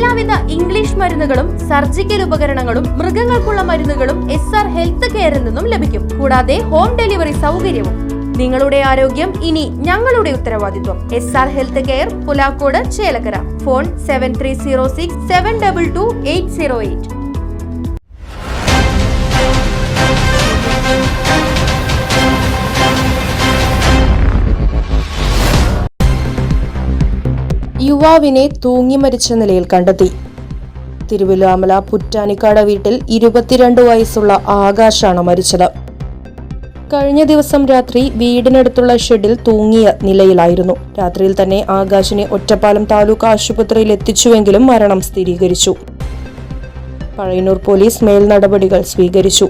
എല്ലാവിധ ഇംഗ്ലീഷ് മരുന്നുകളും സർജിക്കൽ ഉപകരണങ്ങളും മൃഗങ്ങൾക്കുള്ള മരുന്നുകളും എസ് ആർ ഹെൽത്ത് കെയറിൽ നിന്നും ലഭിക്കും. കൂടാതെ ഹോം ഡെലിവറി സൗകര്യവും. നിങ്ങളുടെ ആരോഗ്യം ഇനി ഞങ്ങളുടെ ഉത്തരവാദിത്വം. S R health care Pulakkode Chelakkara. Phone seven three zero six seven double two eight zero eight യുവാവിനെ തൂങ്ങി മരിച്ച നിലയിൽ കണ്ടെത്തി. തിരുവല്ലാമല പുറ്റാനിക്കാട് വീട്ടിൽ ഇരുപത്തിരണ്ട് വയസ്സുള്ള ആകാശാണ് മരിച്ചത്. കഴിഞ്ഞ ദിവസം രാത്രി വീടിനടുത്തുള്ള ഷെഡിൽ തൂങ്ങിയ നിലയിലായിരുന്നു. രാത്രിയിൽ തന്നെ ആകാശിനെ ഒറ്റപ്പാലം താലൂക്ക് ആശുപത്രിയിൽ എത്തിച്ചുവെങ്കിലും മരണം സ്ഥിരീകരിച്ചു. പഴയന്നൂർ പോലീസ് മേൽ നടപടികൾ സ്വീകരിച്ചു.